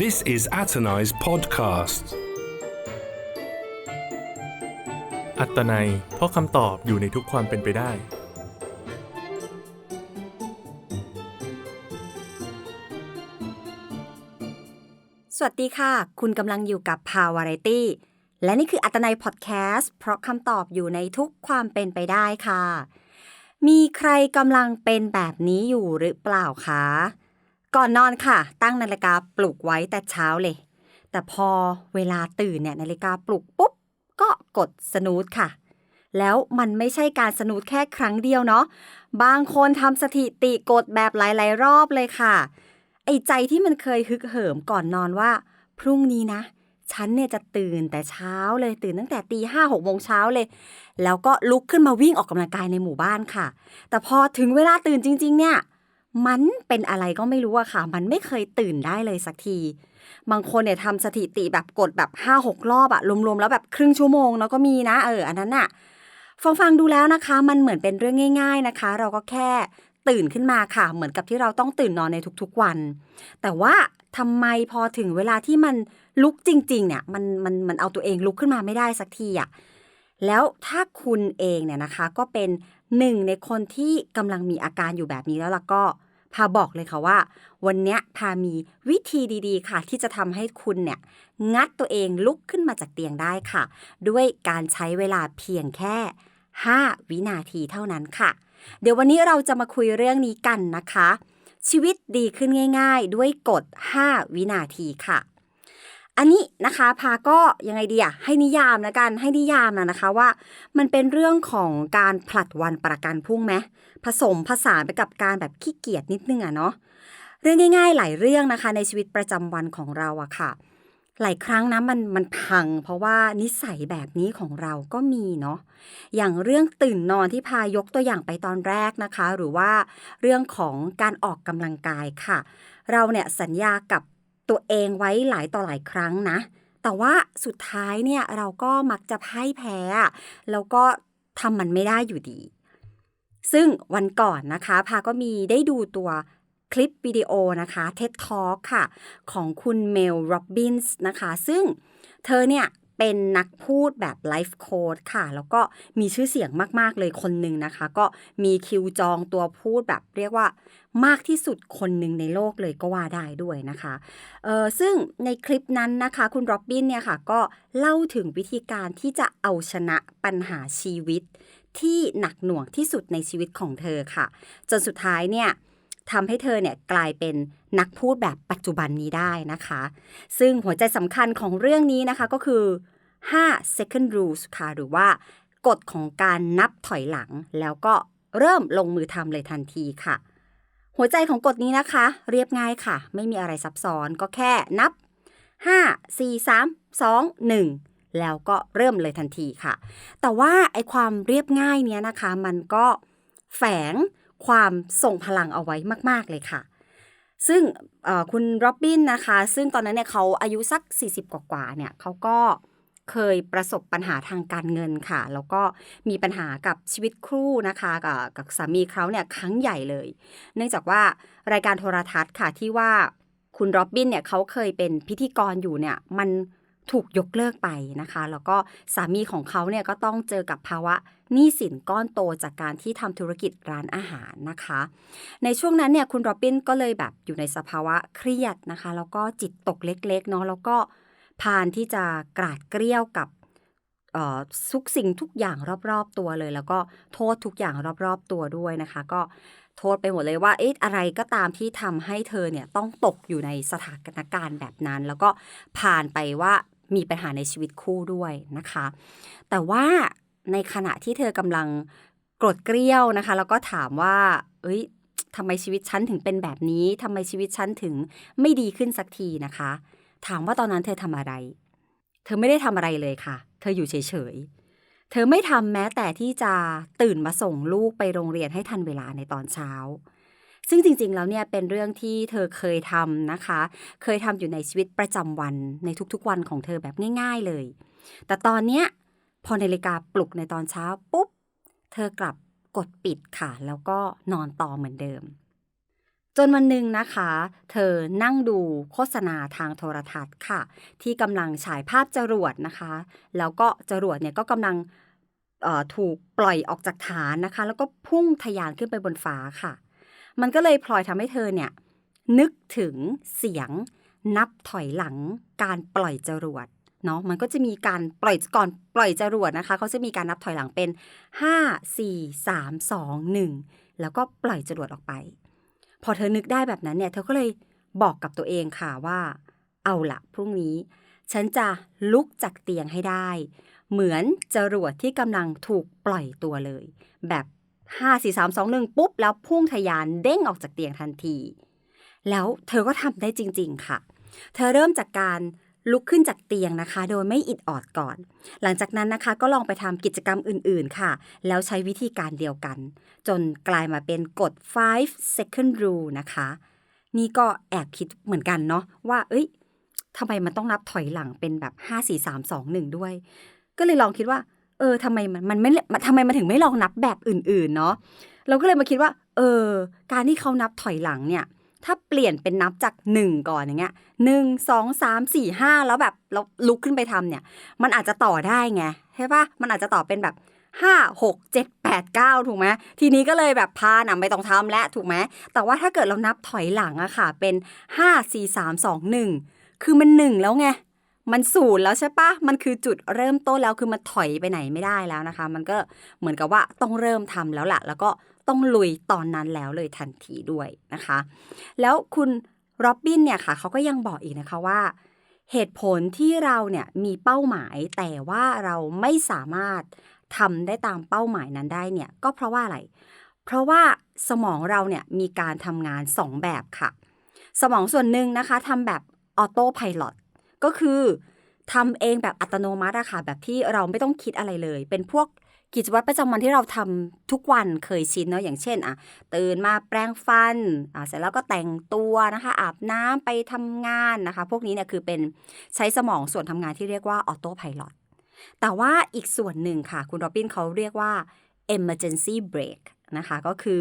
This is Atanai's podcast. อัตนัยเพราะคำตอบอยู่ในทุกความเป็นไปได้ สวัสดีค่ะ คุณกำลังอยู่กับพาวาไรตี้ และนี่คืออัตนัยพอดแคสต์เพราะคำตอบอยู่ในทุกความเป็นไปได้ค่ะ มีใครกำลังเป็นแบบนี้อยู่หรือเปล่าคะ ก่อนนอนค่ะ ตั้งนาฬิกาปลุกไว้แต่เช้าเลย แต่พอเวลาตื่นเนี่ยนาฬิกาปลุกปุ๊บ ก็กดสนูตค่ะ แล้วมันไม่ใช่การสนูตแค่ครั้งเดียวเนาะบางคนทำสถิติกดแบบหลาย ๆ รอบเลยค่ะ ไอ้ใจที่มันเคยฮึกเหิมก่อนนอนว่า พรุ่งนี้นะฉันเนี่ยจะตื่นแต่เช้าเลยตื่นตั้งแต่ตีห้าหกโมงเช้าเลย แล้วก็ลุกขึ้นมาวิ่งออกกำลังกายในหมู่บ้านค่ะ แต่พอถึงเวลาตื่นจริง ๆ เนี่ย มันเป็นอะไรก็ไม่รู้อะค่ะ มันไม่เคยตื่นได้เลยสักที บางคนเนี่ยทำสถิติแบบกดแบบห้าหกรอบอะรวมๆ แล้วแบบครึ่งชั่วโมงแล้วก็มีนะเอออันนั้นอะฟังฟังๆดูแล้วนะคะ มันเหมือนเป็นเรื่องง่าย ๆนะคะ เราก็แค่ตื่นขึ้นมาค่ะ เหมือนกับที่เราต้องตื่นนอนในทุกๆวัน แต่ว่าทำไมพอถึงเวลาที่มันลุกจริง ๆ เนี่ยมันมันมันเอาตัวเองลุกขึ้นมาไม่ได้สักทีอะแล้วถ้าคุณเองเนี่ยนะคะก็เป็น หนึ่งในคนที่กำลังมีอาการอยู่แบบนี้แล้วล่ะก็พาบอกเลยค่ะว่า วันนี้พามีวิธีดีๆ ค่ะ ที่จะทำให้คุณเนี่ย งัดตัวเองลุกขึ้นมาจากเตียงได้ค่ะ ด้วยการใช้เวลาเพียงแค่ 5 วินาทีเท่านั้นค่ะ เดี๋ยววันนี้เราจะมาคุยเรื่องนี้กันนะคะ ชีวิตดีขึ้นง่าย ๆ ด้วยกฎ 5 วินาทีค่ะ อันนี้นะคะพาก็ยังไงดีอะให้นิยามแล้วกันให้นิยามนะนะคะว่า มันเป็นเรื่องของการผลัดวันประกันพรุ่งไหมผสมผสานไปกับการแบบขี้เกียจนิดนึงอะเนาะเรื่องง่าย ๆ หลายเรื่องนะคะ ในชีวิตประจำวันของเราอะค่ะ หลายครั้งนะมันมันพัง เพราะว่านิสัยแบบนี้ของเราก็มีเนาะอย่างเรื่องตื่นนอนที่พายกตัวอย่างไปตอนแรกนะคะ หรือว่าเรื่องของการออกกำลังกายค่ะ เราเนี่ยสัญญากับ ตัวเองไว้หลายต่อหลายครั้งนะ แต่ว่าสุดท้ายเนี่ยเราก็มักจะพ่ายแพ้ แล้วก็ทำมันไม่ได้อยู่ดี ซึ่งวันก่อนนะคะ พาก็มีได้ดูตัวคลิปวิดีโอนะคะ TED Talk ค่ะ ของคุณเมลโรบบินส์นะคะ ซึ่งเธอเนี่ย เป็นนักพูดแบบไลฟ์โค้ดค่ะ แล้วก็มีชื่อเสียงมากๆเลยคนหนึ่งนะคะ ก็มีคิวจองตัวพูดแบบเรียกว่ามากที่สุดคนหนึ่งในโลกเลยก็ว่าได้ด้วยนะคะเออซึ่งในคลิปนั้นนะคะคุณโรบบินเนี่ยค่ะ ก็เล่าถึงวิธีการที่จะเอาชนะปัญหาชีวิต ที่หนักหน่วงที่สุดในชีวิตของเธอค่ะ จนสุดท้ายเนี่ย ทำให้เธอเนี่ยกลายเป็นนักพูดแบบปัจจุบันนี้ได้นะคะ ซึ่งหัวใจสำคัญของเรื่องนี้นะคะก็คือ 5 second rules ค่ะ หรือว่ากฎของการนับถอยหลัง แล้วก็เริ่มลงมือทำเลยทันทีค่ะ หัวใจของกฎนี้นะคะ เรียบง่ายค่ะ ไม่มีอะไรซับซ้อนก็แค่นับ 5 4 3 2 1แล้วก็เริ่มเลยทันทีค่ะ แต่ว่าไอความเรียบง่ายเนี้ยนะคะ มันก็แฝง ความส่งพลังเอาไว้มาก ๆ เลยค่ะ ซึ่งคุณโรบบินนะคะ ซึ่งตอนนั้นเนี่ยเขาอายุสัก 40 กว่าๆเนี่ยเขาก็เคยประสบปัญหาทางการเงินค่ะ แล้วก็มีปัญหากับชีวิตครู่นะคะกับกับสามีเขาเนี่ยครั้งใหญ่เลย เนื่องจากว่ารายการโทรทัศน์ค่ะที่ว่าคุณโรบบินเนี่ยเขาเคยเป็นพิธีกรอยู่เนี่ยมัน ถูกยกเลิกไปนะคะ แล้วก็สามีของเขาเนี่ยก็ต้องเจอกับภาวะหนี้สินก้อนโตจากการที่ทำธุรกิจร้านอาหารนะคะ ในช่วงนั้นเนี่ยคุณโรบินก็เลยแบบอยู่ในสภาวะเครียดนะคะ แล้วก็จิตตกเล็กๆเนาะแล้วก็พานที่จะกราดเกลี้ยวกับเอ่อทุกสิ่งทุกอย่างรอบๆตัวเลย แล้วก็โทษทุกอย่างรอบๆตัวด้วยนะคะ ก็โทษไปหมดเลยว่าเอ๊ะอะไรก็ตามที่ทำให้เธอเนี่ยต้องตกอยู่ในสถานการณ์แบบนั้น แล้วก็ผ่านไปว่า มีปัญหาในชีวิตคู่ด้วยนะคะ แต่ว่าในขณะที่เธอกำลังโกรธเกรี้ยวนะคะ แล้วก็ถามว่า เอ้ยทำไมชีวิตฉันถึงเป็นแบบนี้ทำไมชีวิตฉันถึงไม่ดีขึ้นสักทีนะคะ ถามว่าตอนนั้นเธอทำอะไร เธอไม่ได้ทำอะไรเลยค่ะ เธออยู่เฉยๆ เธอไม่ทำแม้แต่ที่จะตื่นมาส่งลูกไปโรงเรียนให้ทันเวลาในตอนเช้า ซึ่งจริงๆ แล้วเนี่ยเป็นเรื่องที่เธอเคยทำนะคะ เคยทำอยู่ในชีวิตประจำวันในทุกๆวันของเธอแบบง่าย ๆเลย แต่ตอนเนี้ยพอนาฬิกาปลุกในตอนเช้าปุ๊บ เธอกลับกดปิดค่ะ แล้วก็นอนต่อเหมือนเดิม จนวันหนึ่งนะคะ เธอนั่งดูโฆษณาทางโทรทัศน์ค่ะ ที่กำลังฉายภาพจรวดนะคะ แล้วก็จรวดเนี่ยก็กำลังถูกปล่อยออกจากฐานนะคะ แล้วก็พุ่งทะยานขึ้นไปบนฟ้าค่ะ มันก็เลยพลอยทำให้เธอเนี่ย นึกถึงเสียงนับถอยหลังการปล่อยจรวดเนาะมันก็จะมีการปล่อยก่อนปล่อยจรวดนะคะเขาจะมีการนับถอยหลังเป็น 5 4 3 2 1 แล้วก็ปล่อยจรวดออกไป พอเธอนึกได้แบบนั้นเนี่ย เธอก็เลยบอกกับตัวเองค่ะว่า เอาละพรุ่งนี้ ฉันจะลุกจากเตียงให้ได้ เหมือนจรวดที่กำลังถูกปล่อยตัวเลย แบบ 5 4 3 2 1 ปุ๊บ แล้วพุ่งทะยานเด้งออกจากเตียงทันที แล้วเธอก็ทำได้จริง ๆ ค่ะ เธอเริ่มจากการลุกขึ้นจากเตียงนะคะ โดยไม่อิดออดก่อน หลังจากนั้นนะคะก็ลองไปทำกิจกรรมอื่นๆค่ะ แล้วใช้วิธีการเดียวกัน จนกลายมาเป็นกฎ 5 second rule นะคะ นี่ก็แอบคิดเหมือนกันเนาะว่า เอ้ยทำไมมันต้องนับถอยหลังเป็นแบบ 5 4 3 2 1 ด้วย ก็เลยลองคิดว่า เออทำไมมันมันไม่ทำไมมันถึงไม่ลองนับแบบอื่นๆเนาะเราก็เลยมาคิดว่า เออ การที่เขานับถอยหลังเนี่ย ถ้าเปลี่ยนเป็นนับจากหนึ่งก่อนอย่างเงี้ยหนึ่งสองสามสี่ห้าแล้วแบบเราลุกขึ้นไปทำเนี่ย มันอาจจะต่อได้ไงใช่ปะมันอาจจะต่อเป็นแบบห้าหกเจ็ดแปดเก้าถูกไหมทีนี้ก็เลยแบบพานะไม่ต้องทำแล้วถูกไหมแต่ว่าถ้าเกิดเรานับถอยหลังอะค่ะ เป็นห้าสี่สามสองหนึ่งคือมันหนึ่งแล้วไง มันศูนย์แล้วใช่ปะมันคือจุดเริ่มต้นแล้วคือมันถอยไปไหนไม่ได้แล้วนะคะ มันก็เหมือนกับว่าต้องเริ่มทำแล้วแหละแล้วก็ต้องลุยตอนนั้นแล้วเลยทันทีด้วยนะคะ แล้วคุณโรบบินเนี่ยค่ะเขาก็ยังบอกอีกนะคะว่า เหตุผลที่เราเนี่ยมีเป้าหมายแต่ว่าเราไม่สามารถทำได้ตามเป้าหมายนั้นได้เนี่ยก็เพราะว่าอะไร เพราะว่าสมองเราเนี่ยมีการทำงาน 2 แบบค่ะ สมองส่วนหนึ่งนะคะทำแบบออโต้พายロ ก็คือทำเองแบบอัตโนมัติอะค่ะ แบบที่เราไม่ต้องคิดอะไรเลย เป็นพวกกิจวัตรประจำวันที่เราทำทุกวันเคยชินเนาะอย่างเช่นอะตื่นมาแปรงฟันอะเสร็จแล้วก็แต่งตัวนะคะอาบน้ำไปทำงานนะคะ พวกนี้เนี่ยคือเป็นใช้สมองส่วนทำงานที่เรียกว่าออโต้พายロแต่ว่าอีกส่วนหนึ่งค่ะ คุณโรบินเขาเรียกว่า emergency brake นะคะ ก็คือ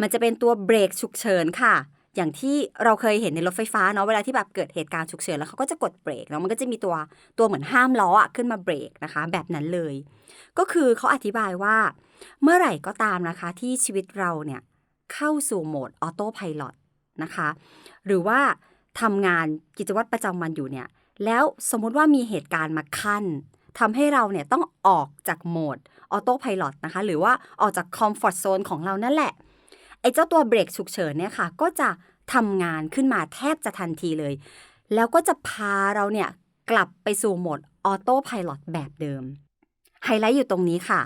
มันจะเป็นตัวเบรกฉุกเฉินค่ะ อย่างที่เราเคยเห็นในรถไฟฟ้าเนาะเวลาที่แบบเกิดเหตุการณ์ฉุกเฉินแล้วเขาก็จะกดเบรกแล้วมันก็จะมีตัวตัวเหมือนห้ามล้ออะขึ้นมาเบรกนะคะ แบบนั้นเลย ก็คือเขาอธิบายว่าเมื่อไหร่ก็ตามนะคะ ที่ชีวิตเราเนี่ยเข้าสู่โหมดออโต้พายロนะคะ หรือว่าทำงานกิจวัตรประจำวันอยู่เนี่ย แล้วสมมติว่ามีเหตุการณ์มาขั้นทำให้เราเนี่ยต้องออกจากโหมดออโต้พายロนะคะ หรือว่าออกจากคอมฟอร์ทโซนของเรานั่นแหละ ไอ้เจ้าตัวเบรกฉุกเฉินเนี่ยค่ะ ก็จะทำงานขึ้นมาแทบจะทันทีเลย แล้วก็จะพาเราเนี่ยกลับไปสู่โหมดออโต้พายロแบบเดิม ไฮไลท์อยู่ตรงนี้ค่ะ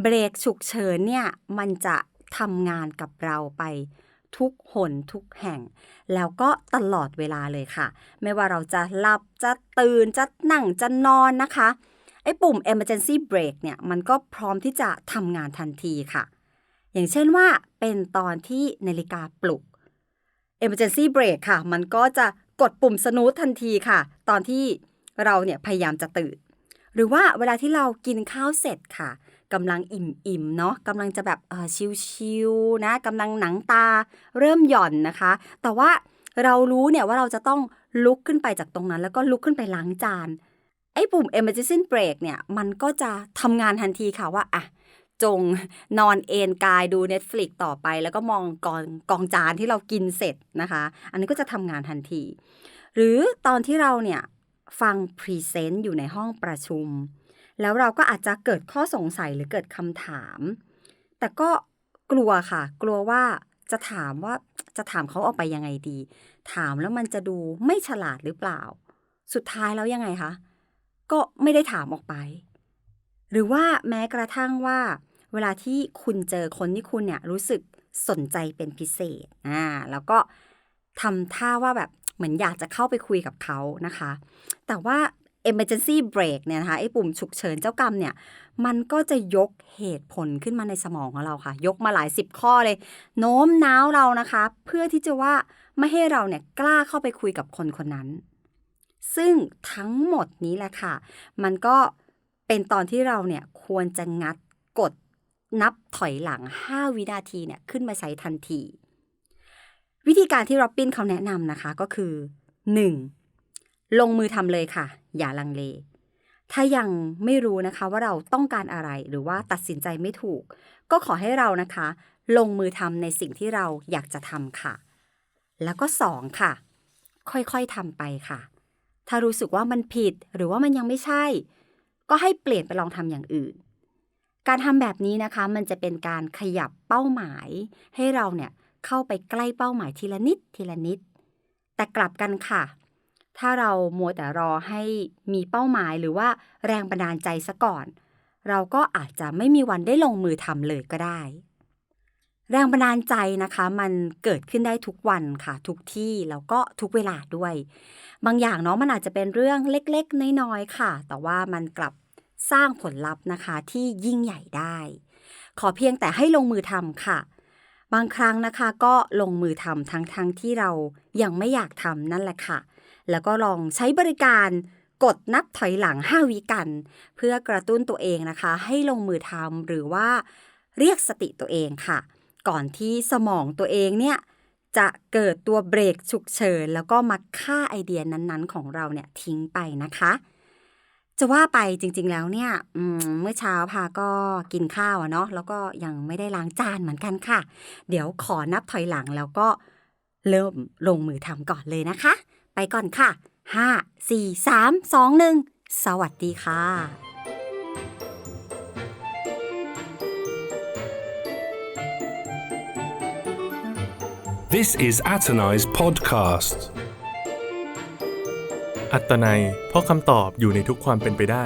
เบรกฉุกเฉินเนี่ยมันจะทำงานกับเราไปทุกหนทุกแห่ง แล้วก็ตลอดเวลาเลยค่ะ ไม่ว่าเราจะหลับจะตื่นจะนั่งจะนอนนะคะ ไอ้ปุ่ม emergency brake เนี่ยมันก็พร้อมที่จะทำงานทันทีค่ะ อย่างเช่นว่าเป็นตอนที่นาฬิกาปลุก emergency brake ค่ะ มันก็จะกดปุ่มสนูททันทีค่ะ ตอนที่เราเนี่ยพยายามจะตื่น หรือว่าเวลาที่เรากินข้าวเสร็จค่ะกำลังอิ่มๆเนาะกำลังจะแบบเออชิวๆนะกำลังหนังตาเริ่มหย่อนนะคะ แต่ว่าเรารู้เนี่ยว่าเราจะต้องลุกขึ้นไปจากตรงนั้น แล้วก็ลุกขึ้นไปล้างจานไอ้ปุ่ม emergency brake เนี่ยมันก็จะทำงานทันทีค่ะว่าอะ จงนอนเอนกายดู Netflix ต่อไป แล้วก็มองกองกองจานที่เรากินเสร็จนะคะ อันนี้ก็จะทำงานทันที หรือตอนที่เราเนี่ยฟังพรีเซนต์อยู่ในห้องประชุม แล้วเราก็อาจจะเกิดข้อสงสัยหรือเกิดคำถาม แต่ก็กลัวค่ะ กลัวว่าจะถามว่าจะถามเขาออกไปยังไงดี ถามแล้วมันจะดูไม่ฉลาดหรือเปล่า สุดท้ายแล้วยังไงคะ ก็ไม่ได้ถามออกไป หรือว่าแม้กระทั่งว่า เวลาที่คุณเจอคนที่คุณเนี่ยรู้สึกสนใจเป็นพิเศษอ่าแล้วก็ทำท่าว่าแบบเหมือนอยากจะเข้าไปคุยกับเขานะคะ แต่ว่า emergency brake เนี่ยนะคะไอ้ปุ่มฉุกเฉินเจ้ากรรมเนี่ย มันก็จะยกเหตุผลขึ้นมาในสมองของเราค่ะ ยกมาหลายสิบข้อเลย โน้มน้าวเรานะคะ เพื่อที่จะว่าไม่ให้เราเนี่ยกล้าเข้าไปคุยกับคนคนนั้น ซึ่งทั้งหมดนี้แหละค่ะ มันก็เป็นตอนที่เราเนี่ยควรจะงัดกฎ นับถอยหลัง 5 วินาทีเนี่ยขึ้นมาใช้ทันที วิธีการที่โรบินเขาแนะนำนะคะก็คือ 1. ลงมือทำเลยค่ะ อย่าลังเล ถ้ายังไม่รู้นะคะว่าเราต้องการอะไรหรือว่าตัดสินใจไม่ถูก ก็ขอให้เรานะคะ ลงมือทำในสิ่งที่เราอยากจะทำค่ะ แล้วก็ 2. ค่ะ ค่อยๆทำไปค่ะ ถ้ารู้สึกว่ามันผิดหรือว่ามันยังไม่ใช่ ก็ให้เปลี่ยนไปลองทำอย่างอื่น การทำแบบนี้นะคะมันจะเป็นการขยับเป้าหมาย ให้เราเนี่ยเข้าไปใกล้เป้าหมายทีละนิดทีละนิด แต่กลับกันค่ะ ถ้าเรามัวแต่รอให้มีเป้าหมายหรือว่าแรงบันดาลใจซะก่อน เราก็อาจจะไม่มีวันได้ลงมือทำเลยก็ได้ แรงบันดาลใจนะคะมันเกิดขึ้นได้ทุกวันค่ะ ทุกที่แล้วก็ทุกเวลาด้วย บางอย่างเนาะมันอาจจะเป็นเรื่องเล็ก ๆ น้อยๆค่ะ แต่ว่ามันกลับ สร้างผลลัพธ์นะคะที่ยิ่งใหญ่ได้ ขอเพียงแต่ให้ลงมือทำค่ะ บางครั้งนะคะก็ลงมือทำทั้งๆทที่เรายังไม่อยากทำนั่นแหละค่ะ แล้วก็ลองใช้บริการกดนับถอยหลัง 5 วิกัน เพื่อกระตุ้นตัวเองนะคะ ให้ลงมือทำหรือว่าเรียกสติตัวเองค่ะ ก่อนที่สมองตัวเองเนี่ยจะเกิดตัวเบรกฉุกเฉิน แล้วก็มาฆ่าไอเดียนั้นๆ ของเราเนี่ยทิ้งไปนะคะ จะว่าไปจริง ๆ แล้วเนี่ยเมื่อเช้าพาก็กินข้าวอะเนาะแล้วก็ยังไม่ได้ล้างจานเหมือนกันค่ะ เดี๋ยวขอนับถอยหลังแล้วก็เริ่มลงมือทำก่อนเลยนะคะ ไปก่อนค่ะ 5 4 3 2 1 สวัสดีค่ะ This is Atonai's podcast. อัตนัย เพราะคำตอบอยู่ในทุกความเป็นไปได้